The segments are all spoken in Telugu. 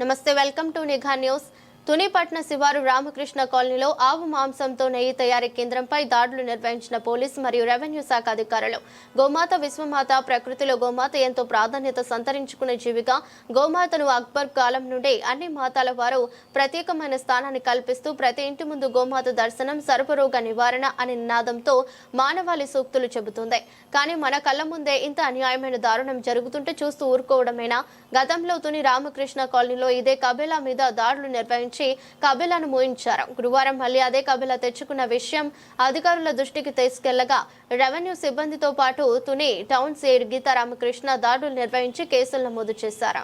నమస్తే వెల్కమ్ టు నిఘా న్యూస్ తునిపట్న శివారు రామకృష్ణ కాలనీలో ఆవు మాంసంతో నెయ్యి తయారీ కేంద్రంపై దాడులు నిర్వహించిన పోలీస్ మరియు రెవెన్యూ శాఖ అధికారులు. గోమాత విశ్వమాత ప్రకృతిలో గోమాత ఎంతో ప్రాధాన్యత సంతరించుకునే జీవిగా గోమాతను అక్బర్ కాలం నుండి అన్ని మాతాల వారు ప్రత్యేకమైన స్థానాన్ని కల్పిస్తూ ప్రతి ఇంటి ముందు గోమాత దర్శనం సర్వరోగ నివారణ అనే నినాదంతో మానవాళి సూక్తులు చెబుతుంది. కానీ మన కళ్ళ ముందే ఇంత అన్యాయమైన దారుణం జరుగుతుంటే చూస్తూ ఊరుకోవడమేనా? గతంలో తుని రామకృష్ణ కాలనీలో ఇదే కబేలా మీద దాడులు నిర్వహించి కబేలాను మోయించారు. గురువారం మళ్ళీ అదే కబేలా తెచ్చుకున్న విషయం అధికారుల దృష్టికి తీసుకెళ్ళగా రెవెన్యూ సిబ్బందితో పాటు తుని టౌన్ సీడ్ గీతా రామకృష్ణ దాడులు నిర్వహించి కేసులు నమోదు చేశారు.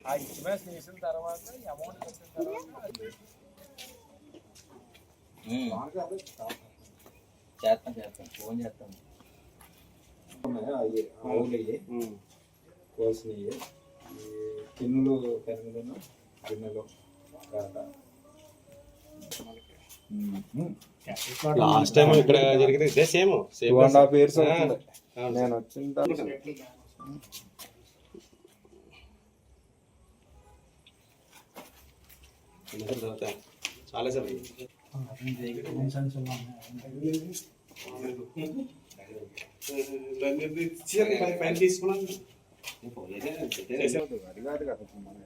ఆ ఇన్స్ట్రుమెంట్స్ తీసిన తర్వాత అమౌంట్ వచ్చిన తర్వాత చేస్తాం చేస్తాం. ఫోన్ చేస్తాం. ఉన్నాయి? అవి ఆవులు అయ్యి. కోసినవి ఈ టిన్నులు పెరుగులను గిన్నెలు కాక లాస్ట్ టైం ఇక్కడ జరిగింది ఇదే same two same and half years అవుతుంది. నేను వచ్చిన తర్వాత చాలా సార్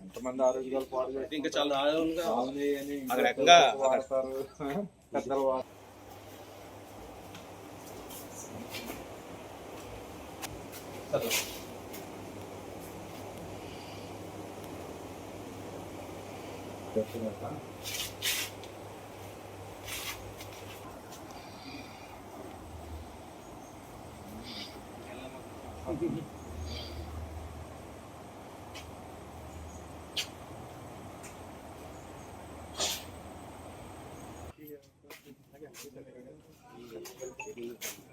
ఎంతమంది ఆరోగ్యాలు పాడు ఇంకా చాలా రకంగా పెద్దలు 됐으니까. 이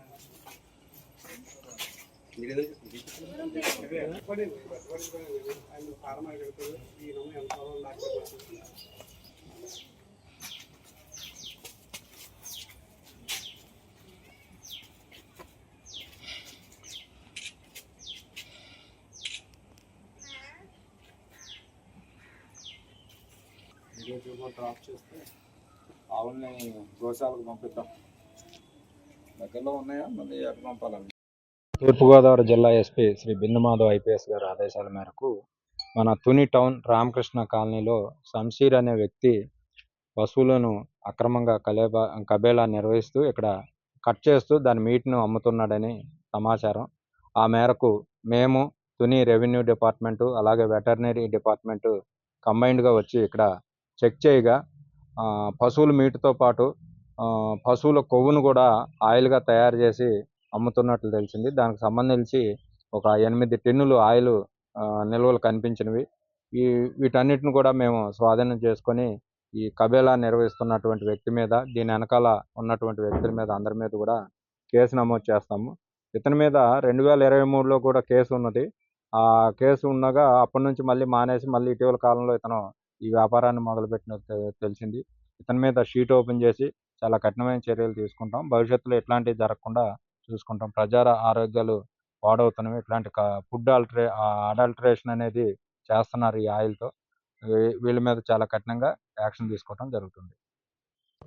ఈరోజు డ్రాప్ చేస్తే ఆవుల్ని గోశాలకు పంపిద్దాం. దగ్గరలో ఉన్నాయా? మళ్ళీ ఎక్కడ పంపాలండి? తూర్పుగోదావరి జిల్లా ఎస్పీ శ్రీ బిందుమాధవ్ ఐపీఎస్ గారి ఆదేశాల మేరకు మన తుని టౌన్ రామకృష్ణ కాలనీలో శంషీర్ అనే వ్యక్తి పశువులను అక్రమంగా కలేబా కబేలా నిర్వహిస్తూ ఇక్కడ కట్ చేస్తూ దాని మీట్ను అమ్ముతున్నాడని సమాచారం. ఆ మేరకు మేము తుని రెవెన్యూ డిపార్ట్మెంటు అలాగే వెటర్నరీ డిపార్ట్మెంటు కంబైన్డ్గా వచ్చి ఇక్కడ చెక్ చేయగా ఆ, పశువుల మీటుతో పాటు ఆ, పశువుల కొవ్వును కూడా ఆయిల్గా తయారు చేసి అమ్ముతున్నట్లు తెలిసింది. దానికి సంబంధించి ఒక ఎనిమిది టెన్నులు ఆయిల్ ఆ, నిల్వలు కనిపించినవి. ఈ వీటన్నిటిని కూడా మేము స్వాధీనం చేసుకొని ఈ కబేలా నిర్వహిస్తున్నటువంటి వ్యక్తి మీద దీని వెనకాల ఉన్నటువంటి వ్యక్తుల మీద అందరి మీద కూడా కేసు నమోదు చేస్తాము. ఇతని మీద రెండు వేల ఇరవై మూడులో కూడా కేసు ఉన్నది. ఆ కేసు ఉండగా అప్పటి నుంచి మళ్ళీ మానేసి మళ్ళీ ఇటీవల కాలంలో ఇతను ఈ వ్యాపారాన్ని మొదలుపెట్టినట్టు తె- తెలిసింది. ఇతని మీద షీట్ ఓపెన్ చేసి చాలా కఠినమైన చర్యలు తీసుకుంటాం. భవిష్యత్తులో ఇట్లాంటివి జరగకుండా చూసుకుంటాం. ప్రజా ఆరోగ్యాలు పాడవుతున్నవి. ఇట్లాంటి ఫుడ్ ఆల్టరే అడల్టరేషన్ అనేది చేస్తున్నారు ఈ ఆయిల్తో. వీళ్ళ మీద చాలా కఠినంగా యాక్షన్ తీసుకోవడం జరుగుతుంది.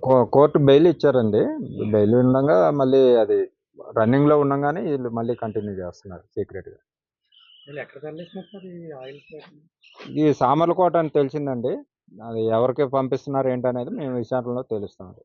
కో- కోర్టు బెయిల్ ఇచ్చారండి. బెయిల్ ఉండగా మళ్ళీ అది రన్నింగ్లో ఉండగానే వీళ్ళు మళ్ళీ కంటిన్యూ చేస్తున్నారు సీక్రెట్గా ఎక్కడ తరలిస్తున్నారు ఈ సామర్లకోట అని తెలిసిందండి. అది ఎవరికి పంపిస్తున్నారు ఏంటనేది మేము విచారణలో తెలుస్తాం